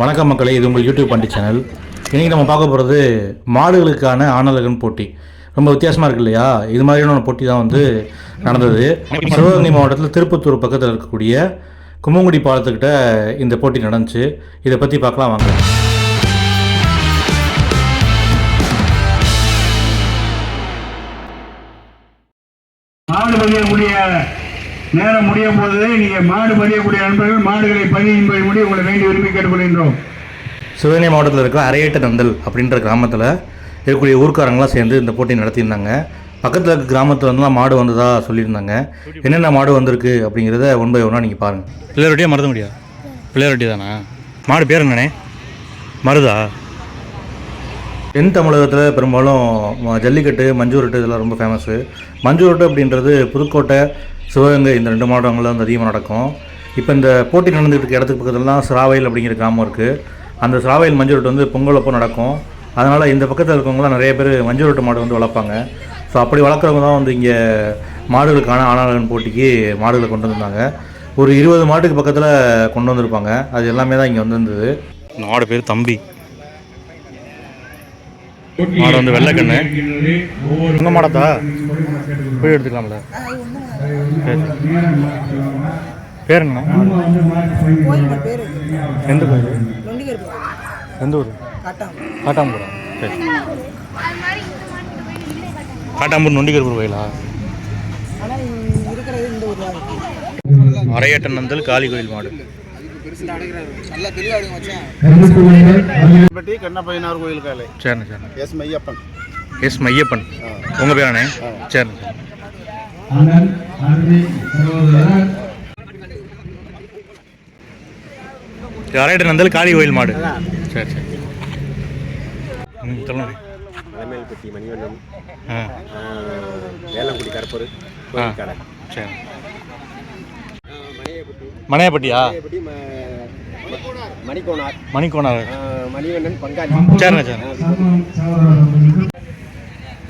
வணக்கம் மக்களே இது உங்கள் யூடியூப் பண்டி சேனல் இன்றைக்கி நம்ம பார்க்க போகிறது மாடுகளுக்கான ஆணழகன் போட்டி. ரொம்ப வித்தியாசமாக இருக்கு இல்லையா? இது மாதிரியான ஒரு போட்டி தான் வந்து நடந்தது. சிவகங்கை மாவட்டத்தில் திருப்பத்தூர் பக்கத்தில் இருக்கக்கூடிய கும்மங்குடி பாலத்துக்கிட்ட இந்த போட்டி நடந்துச்சு. இதை பற்றி பார்க்கலாம் வாங்க. மாடு நேரம் முடியும் போது நீங்க மாடு பதியக்கூடிய நண்பர்கள் மாடுகளை பதியும்படி முடி உங்களை வேண்டி விரும்பி கேட்டுக்கொள்கின்றோம். சிவகங்கை மாவட்டத்தில் இருக்கிற அரையேட்ட நந்தல் அப்படின்ற கிராமத்தில் இருக்கக்கூடிய ஊர்க்காரங்களாம் சேர்ந்து இந்த போட்டி நடத்தியிருந்தாங்க. பக்கத்தில் இருக்க கிராமத்தில் இருந்துலாம் மாடு வந்ததா சொல்லியிருந்தாங்க. என்னென்ன மாடு வந்திருக்கு அப்படிங்கிறத ஒன் பை ஒன்றா நீங்கள் பாருங்கள் பிள்ளையாரட்டியா மருத முடியா பிள்ளையாரட்டி தானா? மாடு பேர் என்னண்ணே? மருதா? தென் தமிழகத்தில் பெரும்பாலும் ஜல்லிக்கட்டு மஞ்சூரட்டு இதெல்லாம் ரொம்ப ஃபேமஸ்ஸு மஞ்சூரட்டு அப்படின்றது புதுக்கோட்டை சிவகங்கை இந்த ரெண்டு மாவட்டங்களில் வந்து அதிகமாக நடக்கும். இப்போ இந்த போட்டி நடந்துகிட்டு இருக்க இடத்துக்கு பக்கத்துலலாம் சிராவையில் அப்படிங்கிற கிராமம் இருக்குது அந்த சிராவையில் மஞ்சூரட்டு வந்து பொங்கல் அப்போ நடக்கும். அதனால் இந்த பக்கத்தில் இருக்கவங்களாம் நிறைய பேர் மஞ்சூரட்டு மாடு வந்து வளர்ப்பாங்க. ஸோ அப்படி வளர்க்குறவங்க தான் வந்து இங்கே மாடுகளுக்கான ஆனாளன் போட்டிக்கு மாடுகளை கொண்டு வந்திருந்தாங்க. ஒரு இருபது மாட்டுக்கு பக்கத்தில் கொண்டு வந்திருப்பாங்க. அது எல்லாமே தான் இங்கே வந்திருந்தது. நாலு பேர் தம்பி. மாடு வந்து வெள்ளைக்கண்ணு உங்கள் மாடத்தா? போய் எடுத்துக்கலாம்ல. சரி பேர் என்ன? எந்த கோயில்? எந்த ஊர்? காட்டாம் காட்டாம்பூரா? சரி. காட்டாம்பூர் நொண்டிகர்பூர் கோயிலா? அரையட்டன் நந்தல் காளி கோயில் மாடு. பட்டி கண்ணப்பையனார் கோயில் காலை சரிண்ணே சரிண்ணே. எஸ் மையப்பன். எஸ் மையப்பன். உங்கள் பேராண்ணே? சரிண்ணே சரி அரையட்டன் நந்தல் காளி கோயில் மாடு. சரி சரி. ம் சொல்லுங்க மலைமேல்பட்டி மணிவண்ணன் வேளங்குடி கருப்பர் ஆ. சரி. மனையப்பட்டியா மணிக்கோனார். மணிக்கோணார் மணிவண்ணன் பங்காளி. சரிண்ணே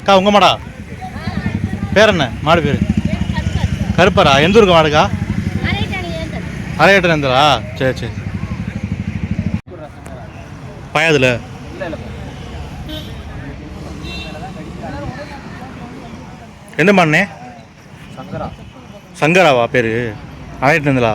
அக்கா உங்கள் மாடா? பேர் என்ன? மாடு பேர்? கருப்பரா? எந்த ஊருக்கு மாடுக்கா? அரையட்டன் எந்தரா? சரி சரி. பயாதுல? எந்த மாடுனே சங்கராவா? பேர். அரையட்டன் எந்தலா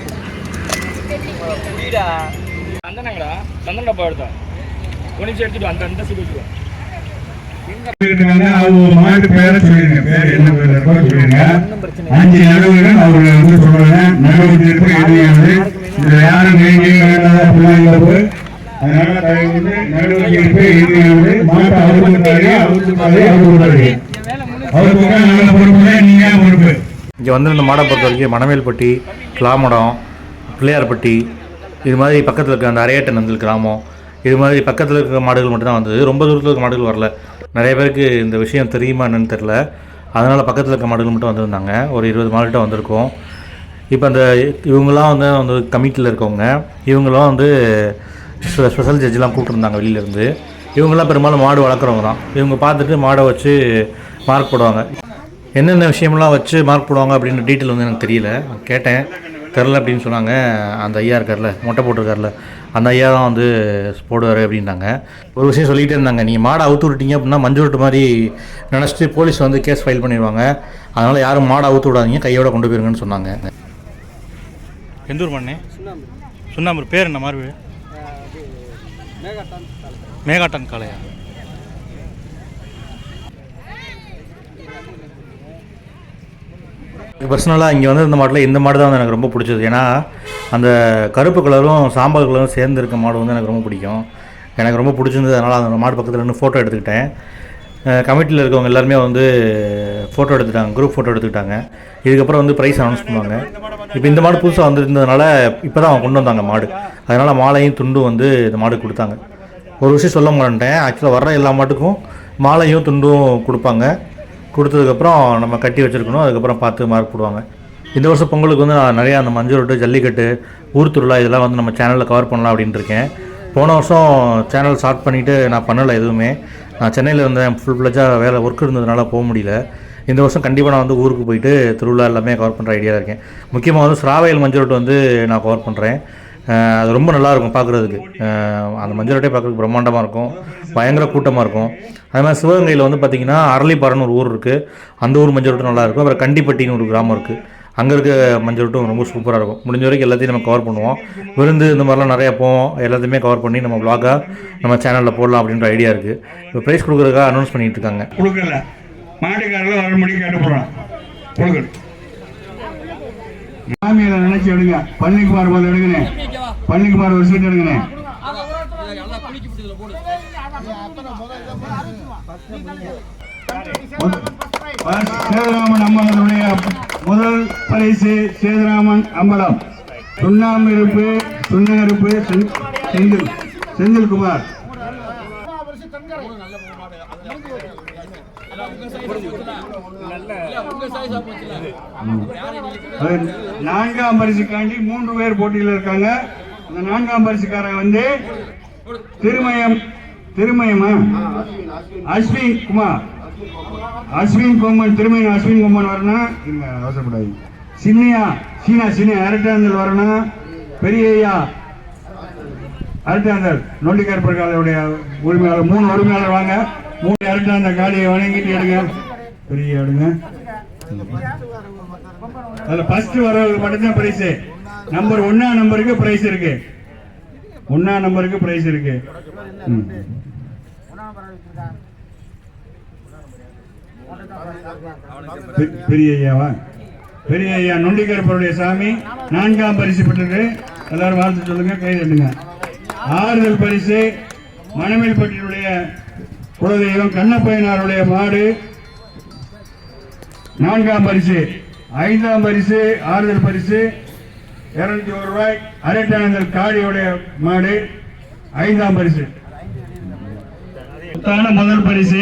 சந்தனங்கடா சந்தன டப்பா எடுத்தோம் ஒனிச்சு எடுத்துட்டு அந்த அந்த சீட் வச்சுக்கோ அவங்க பேரை என்ன பேர் அஞ்சு வந்து சொல்றாங்க மாட்டு அவருக்கு பொறுப்பு நீங்க இங்கே வந்து இந்த மாடை பொறுத்த வரைக்கும் மணமேல்பட்டி கிளாமடம் பிள்ளையார்பட்டி இது மாதிரி பக்கத்தில் இருக்க அந்த அரையட்ட நந்தல் கிராமம் இது மாதிரி பக்கத்தில் இருக்கிற மாடுகள் மட்டும்தான் வந்தது. ரொம்ப தூரத்தில் இருக்க மாடுகள் வரல. நிறைய பேருக்கு இந்த விஷயம் தெரியுமா என்னன்னு தெரில அதனால் பக்கத்தில் இருக்க மாடுகள் மட்டும் வந்திருந்தாங்க. ஒரு இருபது மாடுகிட்ட வந்திருக்கோம். இப்போ அந்த இவங்கெல்லாம் வந்து வந்து கமிட்டியில் இருக்கவங்க இவங்கெல்லாம் வந்து ஸ்பெஷல் ஜட்ஜெலாம் கூப்பிட்டுருந்தாங்க வெளியிலேருந்து. இவங்கெல்லாம் பெரும்பாலும் மாடு வளர்க்குறவங்க தான். இவங்க பார்த்துட்டு மாடை வச்சு மார்க் போடுவாங்க. என்னென்ன விஷயம்லாம் வச்சு மார்க் போடுவாங்க அப்படின்ற டீட்டெயில் வந்து எனக்கு தெரியல. கேட்டேன். தெரில அப்படின்னு சொன்னாங்க அந்த ஐயா இருக்கார்ல மொட்டை போட்டிருக்கார்ல அந்த ஐயா தான் வந்து போடுவார் அப்படின்னாங்க. ஒரு விஷயம் சொல்லிகிட்டே இருந்தாங்க நீங்கள் மாடை அவுத்து விட்டீங்க அப்படின்னா மஞ்சள் மாதிரி நினச்சிட்டு போலீஸ் வந்து கேஸ் ஃபைல் பண்ணிடுவாங்க. அதனால் யாரும் மாடை அவுத்து விடாதீங்க கையோட கொண்டு போயிருங்கன்னு சொன்னாங்க. எந்த ஊர் மண்ணே? சுண்ணாம்பு. பேர் என்ன மாதிரி மேகாட்டன் காளையா? பர்சனலாக இங்கே வந்து இந்த மாட்டில் இந்த மாடு தான் வந்து எனக்கு ரொம்ப பிடிச்சது. ஏன்னா அந்த கருப்பு கலரும் சாம்பல் கலரும் சேர்ந்து இருக்க மாடு வந்து எனக்கு ரொம்ப பிடிக்கும். எனக்கு ரொம்ப பிடிச்சிருந்தது. அதனால் அந்த மாடு பக்கத்தில் நின்று ஃபோட்டோ எடுத்துக்கிட்டேன். கமிட்டியில் இருக்கவங்க எல்லாருமே வந்து ஃபோட்டோ எடுத்துட்டாங்க. குரூப் ஃபோட்டோ எடுத்துக்கிட்டாங்க. இதுக்கப்புறம் வந்து ப்ரைஸ் அனௌன்ஸ் பண்ணுவாங்க. இப்போ இந்த மாடு புதுசாக வந்திருந்ததுனால இப்போ தான் அவங்க கொண்டு வந்தாங்க மாடு. அதனால் மாலையும் துண்டும் வந்து இந்த மாடு கொடுத்தாங்க. ஒரு விஷயம் சொல்ல மாட்டேன் ஆக்சுவலாக வர்ற எல்லா மாட்டுக்கும் மாலையும் துண்டும் கொடுப்பாங்க. கொடுத்ததுக்கப்புறம் நம்ம கட்டி வச்சுருக்கணும் அதுக்கப்புறம் பார்த்து மார்க் போடுவாங்க. இந்த வருஷம் பொங்கலுக்கு வந்து நான் நிறையா அந்த மஞ்சள் ரொட்டு ஜல்லிக்கட்டு ஊர் திருவிழா இதெல்லாம் வந்து நம்ம சேனலில் கவர் பண்ணலாம் அப்படின்ட்டு இருக்கேன். போன வருஷம் சேனல் ஸ்டார்ட் பண்ணிவிட்டு நான் பண்ணலை எதுவுமே. நான் சென்னையில் இருந்தேன் ஃபுல் ஃப்ளஜாக வேலை ஒர்க் இருந்ததுனால போக முடியல. இந்த வருஷம் கண்டிப்பாக நான் வந்து ஊருக்கு போயிட்டு திருவிழா எல்லாமே கவர் பண்ணுற ஐடியா இருக்கேன். முக்கியமாக வந்து ஸ்ராவையல் மஞ்சள் ரொட்டு வந்து நான் கவர் பண்ணுறேன் அது ரொம்ப நல்லா இருக்கும் பார்க்குறதுக்கு அந்த மஞ்சள் ரொட்டே பார்க்குறதுக்கு பிரம்மாண்டமாக இருக்கும். பயங்கர கூட்டமாக இருக்கும். அதே மாதிரி சிவகங்கையில் வந்து பார்த்திங்கன்னா அரளிப்பாறைன்னு ஒரு ஊர் இருக்குது அந்த ஊர் மஞ்சள் ரொட்டும் நல்லாயிருக்கும். அப்புறம் கண்டிப்பட்டின்னு ஒரு கிராமம் இருக்குது அங்கே இருக்க மஞ்சள் ரொட்டும் ரொம்ப சூப்பராக இருக்கும். முடிஞ்ச வரைக்கும் எல்லாத்தையும் நம்ம கவர் பண்ணுவோம். விருந்து இந்த மாதிரிலாம் நிறையா போவோம். எல்லாத்தையுமே கவர் பண்ணி நம்ம ப்ளாகாக நம்ம சேனலில் போடலாம் அப்படின்ற ஐடியா இருக்குது இப்போ ப்ரைஸ் கொடுக்குறதுக்காக அனௌன்ஸ் பண்ணிகிட்டு இருக்காங்க. கொடுக்கல. மாட்டுக்காரில் வரும்படி கேட்டுப்படுறான் கொடுக்கல நினைச்சு எடுங்க. பழனிக்குமார் போது பள்ளிக்கு பாரு ஒரு சீட் எடுக்கிறேன் சேதுராமன் அம்பலத்துடைய முதல் பரிசு சேதுராமன் அம்பலம். சுண்ணாம்பிருப்பு சுண்ணகருப்பு செந்தில் செந்தில்குமார் நான்காம் பரிசுக்காண்டி மூன்று பேர் போட்டியில் இருக்காங்க. அந்த நான்காம் பரிசுக்காரன் வந்து திருமயம் திருமயமா? அஸ்வின் குமார். அஸ்வின் கொம்மன் திருமயம் அஸ்வின் கொம்மன் வரணும் இருங்க அவசரப்படாது சின்னையா சீனா சின்ன அரட்டாந்தல் வரணும் பெரியய்யா. அரட்டாந்தல் நொல்லிக்கார் காலையுடைய உரிமையாளர் மூணு உரிமையாளர் வாங்க. மூணு அரட்டாந்த காலியை வணங்கிட்டு எடுங்க. பெரிய எடுங்க அதுல ஃபர்ஸ்ட் வரவங்களுக்கு மட்டும்தான் பரிசு. நம்பர் ஒன்னா நம்பருக்கு பிரைஸ் இருக்கு. ஒன்னா நம்பருக்கு பிரைஸ் இருக்கு. ம். பெரிய ஐயாவா பெரிய ஐயா நொண்டிக்கருப்பருடைய சாமி நான்காம் பரிசு பெற்றது. எல்லாரும் வாழ்த்து சொல்லுங்க கை தட்டுங்க. ஆறுதல் பரிசு மணமேல்பட்டியுடைய குலதெய்வம் கண்ணப்பையனாருடைய மாடு. நான்காம் பரிசு ஐந்தாம் பரிசு ஆறுதல் பரிசு இருநூத்தி ஒரு ரூபாய் அரட்டானந்தல் காளியோடைய மாடு ஐந்தாம் பரிசு. முதல் பரிசு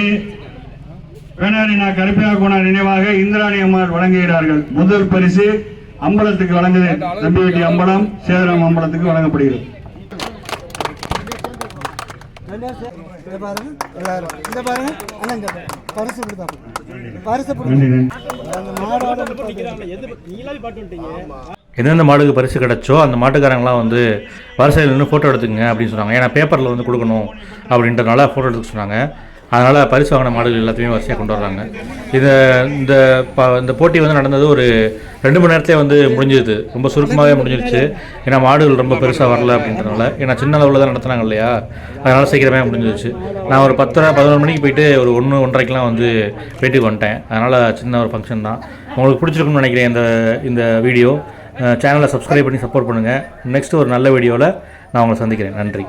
வேணாரினா கருப்பியா கோணார் நினைவாக இந்திராணி அம்மாள் வழங்குகிறார்கள். முதல் பரிசு அம்பலத்துக்கு வழங்குது தம்பிவெட்டி அம்பலம் சேதராம் அம்பலத்துக்கு வழங்கப்படுகிறது. பரிசு பரிசு எந்தெந்த மாடுக்கு பரிசு கிடச்சோ அந்த மாட்டுக்காரங்களாம் வந்து வரிசையில் நின்று ஃபோட்டோ எடுத்துக்கங்க அப்படின்னு சொன்னாங்க. ஏன்னா பேப்பரில் வந்து கொடுக்கணும் அப்படின்றதுனால ஃபோட்டோ எடுத்துக்க சொன்னாங்க. அதனால் பரிசு வாங்கின மாடுகள் எல்லாத்தையுமே வரிசையாக கொண்டு வர்றாங்க. இதை இந்த ப இந்த போட்டி வந்து நடந்தது ஒரு ரெண்டு மணி நேரத்திலே வந்து முடிஞ்சிது. ரொம்ப சுருக்கமாகவே முடிஞ்சிருச்சு. ஏன்னா மாடுகள் ரொம்ப பெருசாக வரல அப்படின்றனால ஏன்னா சின்ன அளவில் தான் நடத்துனாங்க இல்லையா? அதனால் சீக்கிரமே முடிஞ்சிருச்சு. நான் ஒரு பத்தரை பதினொரு மணிக்கு போயிட்டு ஒரு ஒன்று ஒன்றரைக்கெலாம் வந்து வீட்டுக்கு வந்துட்டேன். அதனால் சின்ன ஒரு ஃபங்க்ஷன் தான். உங்களுக்கு பிடிச்சிருக்குன்னு நினைக்கிறேன் இந்த இந்த வீடியோ சேனலை சப்ஸ்கிரைப் பண்ணி சப்போர்ட் பண்ணுங்கள் நெக்ஸ்ட் ஒரு நல்ல வீடியோவில் நான் உங்களை சந்திக்கிறேன். நன்றி.